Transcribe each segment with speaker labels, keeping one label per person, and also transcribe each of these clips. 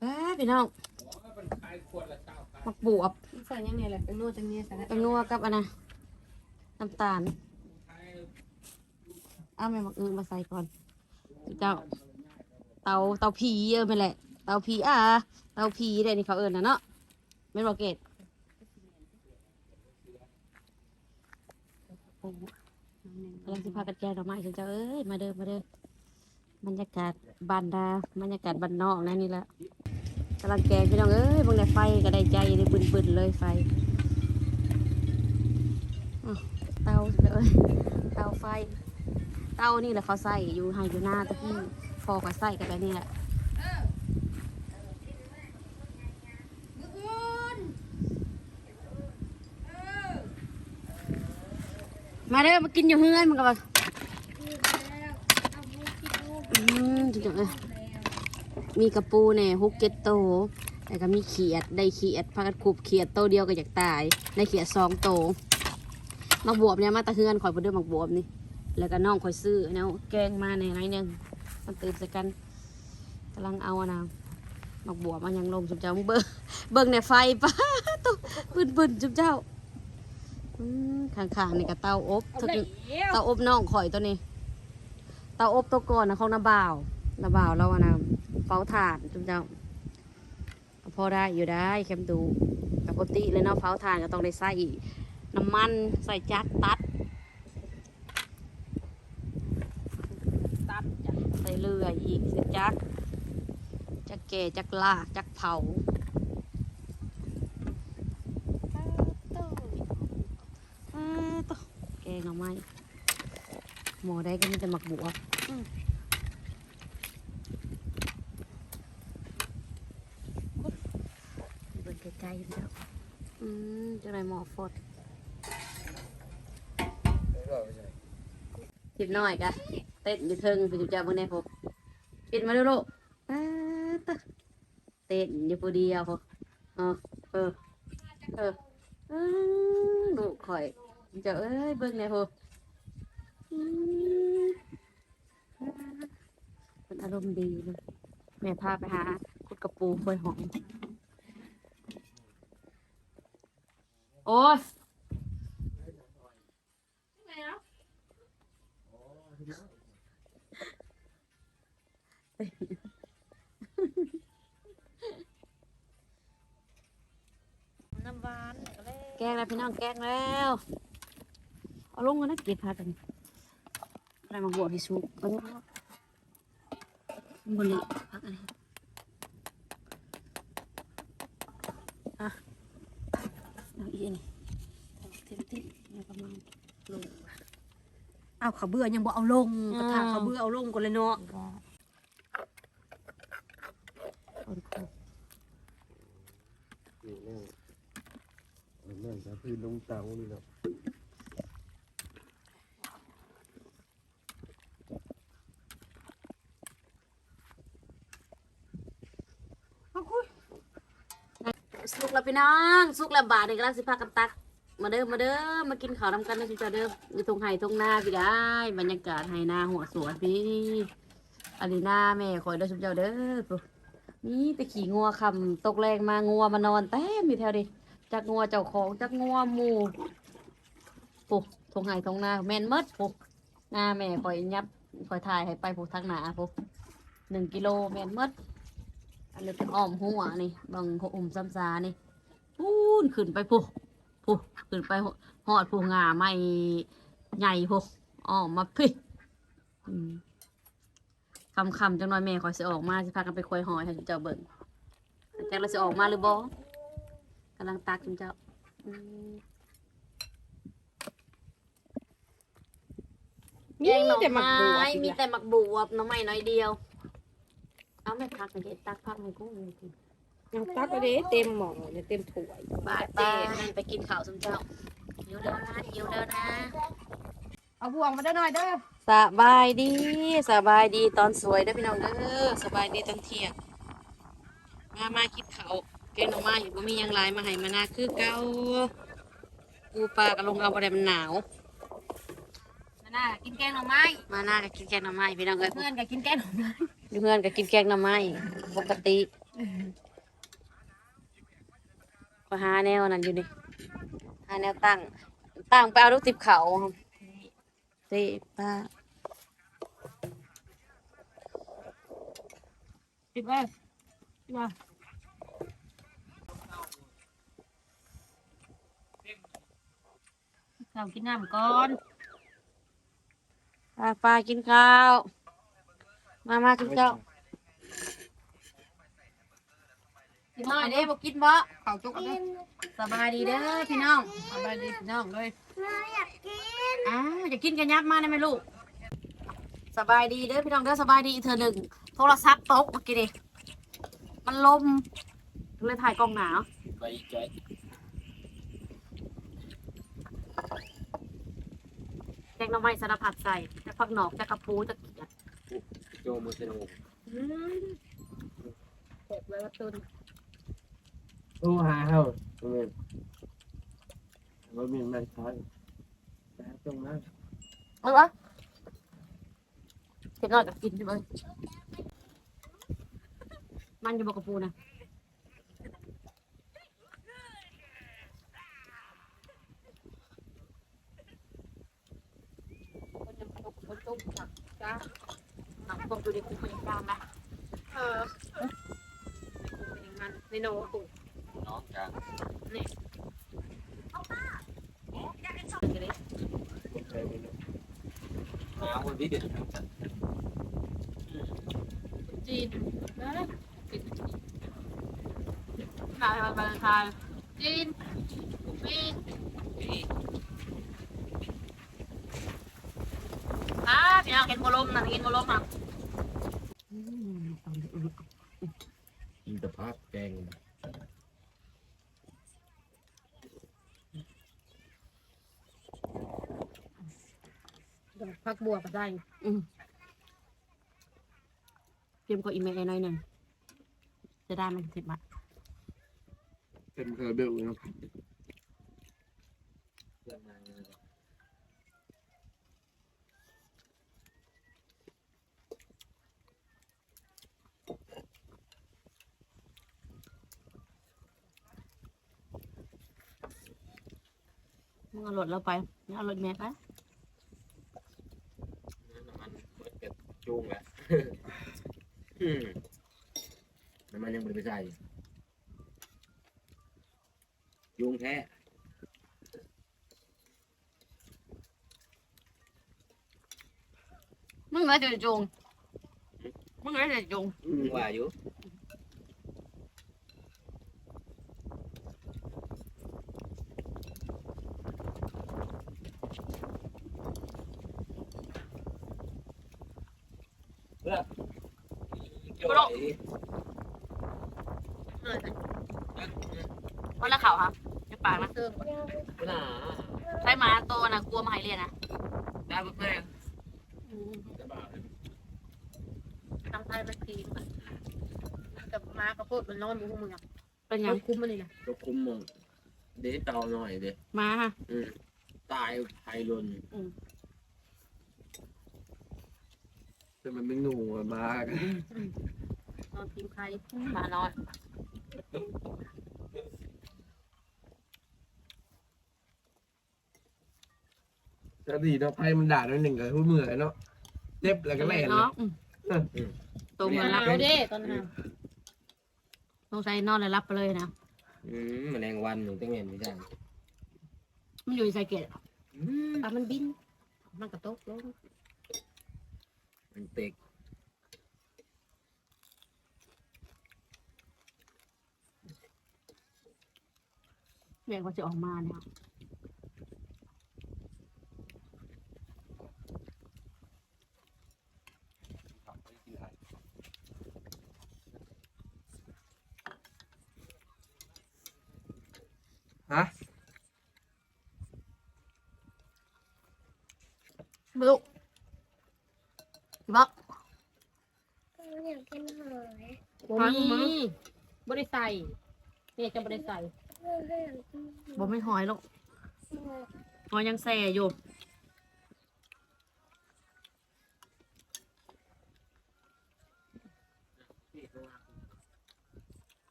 Speaker 1: เอ้ยพี่น้องมักบวบ
Speaker 2: ใส่ยังไงแหละเป็นนวดจังเนี้ยใส่
Speaker 1: แตงนัวกับอันนะน้ำตาลเอาแม่มักอื่นมาใส่ก่อน เจ้า เตาเตาผีเออไม่นแหละ เตาผีอะเตาผีเดี๋ยวนี้เขาเอิญนะเนาะไม่นบอกเกตกำลังสิพากันแกงดอกไม้เจ้าเอ้ยมาเด้อมาเด้อบรรยากาศบานดาบรรยากาศบ้านนอกนะนี่แหละ กำลังแกงพี่น้องเอ้ยบางแต่ไฟก็ได้ใจเลยบึนๆเลยไฟอ้าวเตาเลยเตาไฟ เตานี่แหละเขาใส่อยู่ให้อยู่หน้าตะกี้พอก็ใส่กันแบบนี้แหละมาเด้อมากินอยู่เฮือนมันก็แบบอืมจริงๆเลย มีกระปูเนี่ฮุกเก็ตโตวแต่ก็มีเขียดได้เขียดพากันขุบเขียดโตเดียวก็อยากตายได้เขียดสองโตมักบวบเนี่ยมาตะเฮือนข่อยบ่เด้อมักบวบนี่ แล้วก็น้องคอยซื้อเนาะแกงมาในไรหนึ่งมันตื่นใส่กันกำลังเอาอะนะมักบัวมันยังลงจุ๊บเจ้าเบิ่งเบิ่งในไฟป้าตัวบึนบึนๆจุ๊บเจ้าข้างๆนี่ก็เตาอบเตาอบน้องข่อยตัวนี้ เตาอบตัวก่อนนะของน้าบ่าว นาบ่าวเราอะนะเฝ้าถ่านจุ๊บเจ้าพอได้อยู่ได้แคมดูปกติเลยเนาะเฝ้าถ่านก็ต้องได้ใส่น้ำมันใส่จักตัด ตัดจ้ะใส่เรืออีกใสิจักจักแก่จักลากจักเผาแกงเอาไหมหมอได้ก็มีแต่หมักบัวอืมเบิ่ง ไกลๆเจ้าอืมจะได้หมอฟดทิบน้อยกะเต้นอยู่เทิงไปจุจ้ามื่อนี้ผมปิดมาดูลูกป๊าดตะเต้นอยู่ผู้เดียวผมเออเออเออเออลูกข่อยเจ้าเอ้ยเบิ่งไงผมเป็นอารมณ์ดีเลยแม่พาไปหาคุดกระปูคอยหอม โอ้ย
Speaker 2: น้ำหวานก็เลย
Speaker 1: แกงแล้วพี่น้องแกงแล้ว เอาลงกันนะเก็บพากันอะไรมาบวชที่สุกก็ได้บริพักอะไรอะ เอาอีกนี่เต็มที่แล้วก็มาลง
Speaker 2: เอาขาเบื่อยังบ่เอาลง
Speaker 1: อืม
Speaker 2: กระถางขาเบื่อเอาลงก่อนเลยเนาะ
Speaker 1: คนโค
Speaker 3: นี่แน่เอาแม่งจะพี่ลงเตานี่เนาะ
Speaker 1: สุ กแล้วพี่น้องสุกแล้วบาทนี่กำลังสิพากันตัก มาเด้อมาเด้อมากินข้าวนำกันนะพี่เจ้าเด้ออยู่ตรงไห่ตรงนาพี่ได้บรรยากาศไห่นาหัวสวนพี่อันนี้หน้าแม่คอยเด้อชุบเจ้าเด้อปุ๊มีแต่ขี่งัวคำตกแรงมางัวมานอนเต็มอยู่แถวดิจักงัวเจ้าของจักงัวหมูปุ๊ทงไห่ทงนาแม่นมดปุ๊หน้าแม่คอยยับคอยถ่ายให้ไปปุ๊ทางหนาปุ๊หนึ่งกิโลแม่นมด อันนี้เป็นอ้อมหัวนี่บางหัวอุ่มซ้ำซานี่พูนขึ้นไปปุ๊ผู้ขึ้นไปหอดผู้งาไม่ใหญ่พวกออกมาพี่อืมคำคำๆจังน้อยแม่คอยสิออกมาสิพากันไปควยหอยให้จุ๊เจ้าเบิ่งแจ็คเราสิออกมาหรือบ่กำลังตักจุ๊เจ้าอืมแกงหน่อ
Speaker 2: แต่หมักบัว
Speaker 1: ไม้มีแต่หมักบวบหน้ำไม้น้อยเดียว เอาไม่พักเลยตักพักให้กูกิน
Speaker 2: ยังตักไปเลยเต็มหม้อเนี่ยเต็มถ้วย
Speaker 1: บายไปไปกินข้าวจุ๊เจ้าหิวเด้อนะหิวเด้อนะ
Speaker 2: เอาบ่วงมาได้หน่อยเด้อ
Speaker 1: สบายดีสบายดีตอนสวยเด้อพี่น้องเด้อสบายดีตอนเที่ยง มามาคิดเขาวแกงหน่อไม้บ่มีหยังหลายมาให้มานาคือเก่าปูปลาก็ลงเอาบ่ได้มันหนาว
Speaker 2: มาน่ากินแกงหน่อไม้
Speaker 1: มานาก็กินแกงหน่อไม้พี่น้องเอ้ย
Speaker 2: เพื่อนก็กินแกงหน่อไม้
Speaker 1: อยู่เพื่อนก็กินแกงหน่อไม้ปกติ
Speaker 2: อ
Speaker 1: ก็หาแนวนั้นอยู่นี่หาแนวตั้ง ตั้งไปเอาลูกติบเขาเซ่ป้า
Speaker 2: ติดไว้มาเรากินน้ำก่อน
Speaker 1: ป้าป้ากินข้าว มามากินข้าว
Speaker 2: กินน้อยเด้บอกกินบ่เขาจุกเด้
Speaker 1: สบายดีเด้อพี่น้อง
Speaker 2: สบายดีพี่น้องเลย
Speaker 1: อ้าวอยากกินกันยับมาได้ไหมลูกสบายดีเด้อพี่น้องเด้อสบายดีอีกเธอหนึ่งโทรศัพท์ตกเมื่อกี้ดิมันลมเลยถ่ายกล้องหนาว
Speaker 3: ไปใจ
Speaker 1: แกงหน้ำไม้สารพัดใส่จะผักหนอกจะกระพูจะ เกียด
Speaker 3: โจมุสโน
Speaker 2: เก็บไว้ว่าตุน
Speaker 3: โอ้หาเฮาตรงนี้ว่ามีแม่ช้อยแต่ตรงนั้น
Speaker 1: เอาวะเก็บหน่อยกับกินใช่ไหมมันอยู่บนกระพูนะคนยังตกคนตกจ้ะจ้า หนังตกอยู่ในคุกมันยังกลางนะ
Speaker 2: เออเป็นอย่างนั้นในโนตุ
Speaker 3: น้องกันหาวันที่เด็ด
Speaker 2: จีนนะ
Speaker 1: นายวันวาเลนไทน์
Speaker 2: จีนมี
Speaker 1: อ่าพี่น้องเห็นโมลมนะเห็นโมลมอะ
Speaker 3: อินทภาพแกง
Speaker 2: พัก บัวก็ได้
Speaker 1: เตรียมก็อีเมลหน่อยหนึ่งจะได้มันสิบบาท
Speaker 3: เป็นเคอร์เบลนะ
Speaker 1: มึงเอารถเราไปมึงเอารถแม่ไป
Speaker 3: น้ำมันเบิด เป็ดจูงแหละน้ำมันยังไม่ได้ไปใส่ยุงแท้
Speaker 1: มึงเลยจะจงมึงเลยจะจง
Speaker 3: ว่าอยู่ เพื่อเกี่ยวไหน
Speaker 1: วันละเขาครับจะปากนะ
Speaker 2: เติม
Speaker 3: หน
Speaker 1: ใช้หมาโตนะกลัวมาให้เรียนนะ
Speaker 3: ได้เพื่อน
Speaker 2: ทำไทยมันทีมกับมากระโพดมันนอนอยู่พวกมึงอะ
Speaker 1: เป็นยั
Speaker 2: ยังงคุ้มมันนี่แหละ
Speaker 3: ก็คุ้มมองเดี๋ยวเตาหน่อยเดี๋ยว
Speaker 1: มาฮะ
Speaker 3: อืมตายไทยลนอื
Speaker 4: แต่มันไม่งูอะมาก
Speaker 2: นอนทีมใคร
Speaker 1: หมาน้อย
Speaker 4: ก็ดีเนาะไพ่มันด่าหน่อยหนึ่งกับผู้เมื่อยเนาะเจ็บแล้วก็แล่นเลย
Speaker 1: เนาะตัวเงินรับ
Speaker 2: เอาเด้ตอนนั้น
Speaker 1: สงสัยนอนเลยรับไปเลยนะ
Speaker 3: อืมแมลงวันหนูต้องเห็นไม่ใช่
Speaker 1: มันอยู่ในไซเกต
Speaker 3: อืม
Speaker 2: ปลามันบิน มันกระตกลง
Speaker 3: มันเต็ก
Speaker 1: แม่ก็จะออกมาเนี่ย
Speaker 4: ฮะ
Speaker 1: บุก บอก
Speaker 5: อยากกินหอย
Speaker 2: บ่มีบ่ได้ใส่เนี่ยจะบ่ได้ใส่
Speaker 5: เพื่อนก็อยากกินหอย
Speaker 1: บอกไม่หอยหรอกหอยยังแซ่อยู่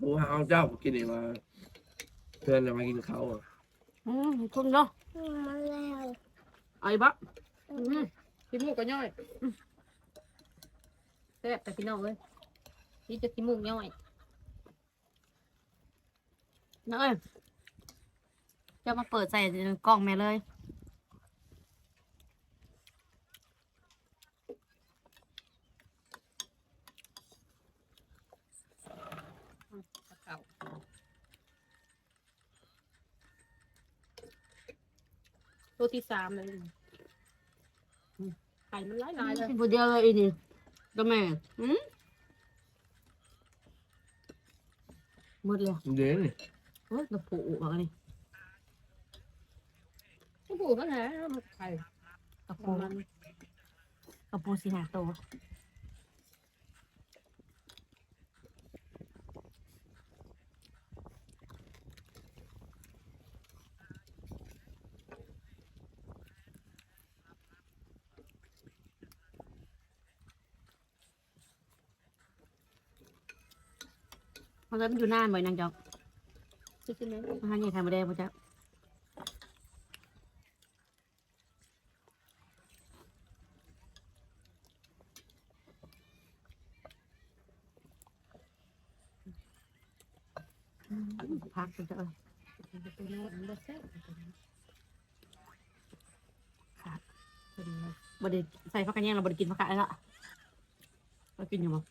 Speaker 4: ปูหาเอาเจ้ากินนี่มาเพื่อนจะมากินเขาวอะ
Speaker 1: อืมคุณเนาะ
Speaker 5: มาแล้ว
Speaker 1: ไอ้บัก
Speaker 2: อืม ขี้มูกก็ย่อยอืมแซ่บแต่พี่น้องเลยนี่จะขี้มูกย่อย
Speaker 1: เอ้ยจะมาเปิดใส่กล่องแม่เลย
Speaker 2: เก่าตัวที่สามเลยอืมไข่มันหลายลายๆเลย
Speaker 1: ผู้เดียวเลยอีนี่ก็แม่อืมหมดเลย
Speaker 4: เดี๋ยวนี่
Speaker 1: โอ้ยกระปุกอะไรนี่
Speaker 2: ก็ผูกกันแหละมันไข่
Speaker 1: กระ
Speaker 2: ป
Speaker 1: ปุ
Speaker 2: ระ
Speaker 1: ก
Speaker 2: มาณ
Speaker 1: กระปุกสีหาโต มันก็มันอยู่นานบ่อยนางจอก
Speaker 2: ซื้อกินไหม
Speaker 1: อาหารใหญ่ไข่มดแดงพ่อจ๊ะพักพ่อจ๊ะเอ้ย
Speaker 2: ตัวนี้มันบ่แซ่บ
Speaker 1: เป็นไงบ่ได้ใส่ผักกระเนียงเราบ่ได้กินผักกะแล้วเรากินอยู่มั้ง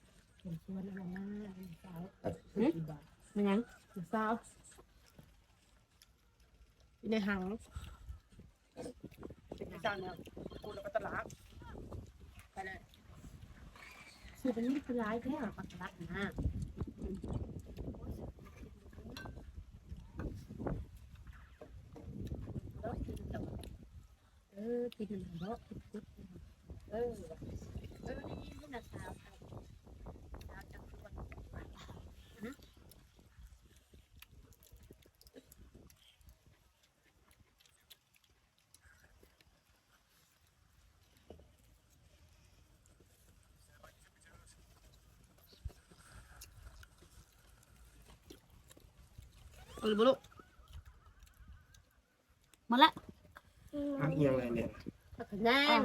Speaker 2: เป็นชวนอะไรมาสาว
Speaker 1: หึ
Speaker 2: กี่บาท
Speaker 1: มันยัง
Speaker 2: สาวอยู่ในหังเป็นจานเนี่ยกูแล้วก็ตลาดไปเลยซื้อเป็นนี่คือร้ายแท้ปักตลาดนะเออกินมันเนาะเออเออนี่น่ะสาวสาว
Speaker 1: เออบ่ลูกหมาละ
Speaker 4: พักเอียงอะไรเนี่ย
Speaker 2: พักแน่ง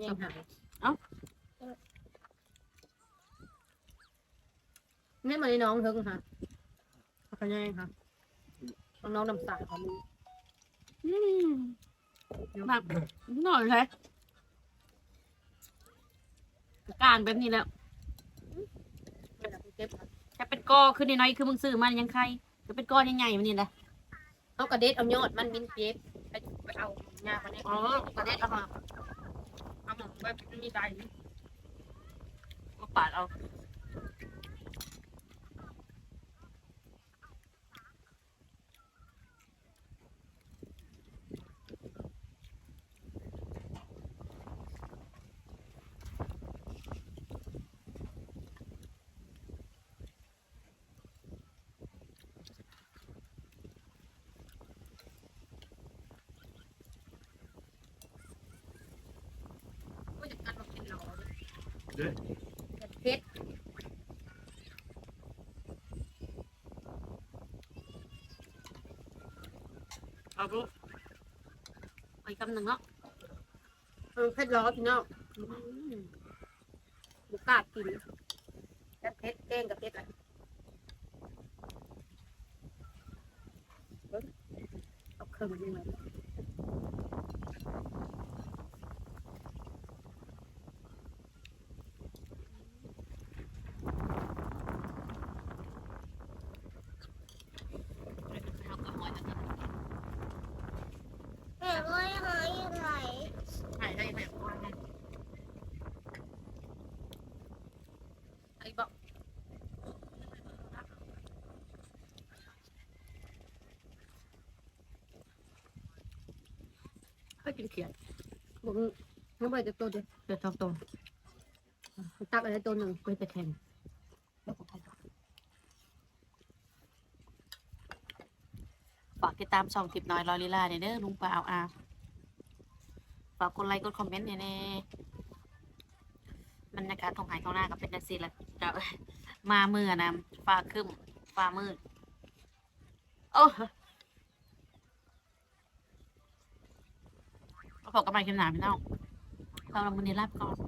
Speaker 2: แย่งหายนี่มาในน้องเถิงค่ะพักแน่งค่ะน้องๆน้ำสายของมึง
Speaker 1: อืมมากหน่อยเลยการแบบนี้แล้ว
Speaker 2: เป็นอะไรเก็บค่ะ
Speaker 1: จะเป็นกอขึ้นน้อยๆคือมึงซื้อมันยังใครจะเป็นกอใหญ่ๆมันนี่แหละ
Speaker 2: เอากระเด็ดเอายอดมันมินเก็บไปไปเอาหญ้ามาเนี่ย
Speaker 1: อ๋อกระเด็ดเอามา
Speaker 2: เอาหมดไปมีใจ
Speaker 1: มาปาดเอา
Speaker 2: ก็จะกันมากินหนอ
Speaker 4: เด้อ
Speaker 2: เพชร
Speaker 1: เอาลูกไปคำหนึ่งเนาะ
Speaker 2: เพชรร้อนพี่น้องบุกล้ากินแล้วเพชรแกงกับเพชรอะไรเอาเครื่องนี้มา
Speaker 5: แม่ก็ยังหาอยู่ไหน
Speaker 1: ใช่ได้ไหมไอ้บอก
Speaker 2: ให้กินเขียดบอกน้องใบจะตัวเดียว
Speaker 1: เดือดทองโต
Speaker 2: ตักอะไรตัวหนึ่ง
Speaker 1: ไปจะแข่งฝากติดตามช่องทิปน้อยลอยลีลาเนี่ยเด้อลุงปลาเอาอาฝากกดไลค์กดคอมเมนต์เนี่ยแน่บรรยากาศทงไห้ทงหน้าก็เป็นจังซี่แหละเจ้ามาเมื่อนะฟ้าครึ้มฟ้ามืด โอ้ เอาผลกัะไม้เค็มหนาไม่เน่าเราลงมือนี้ลาบก่อน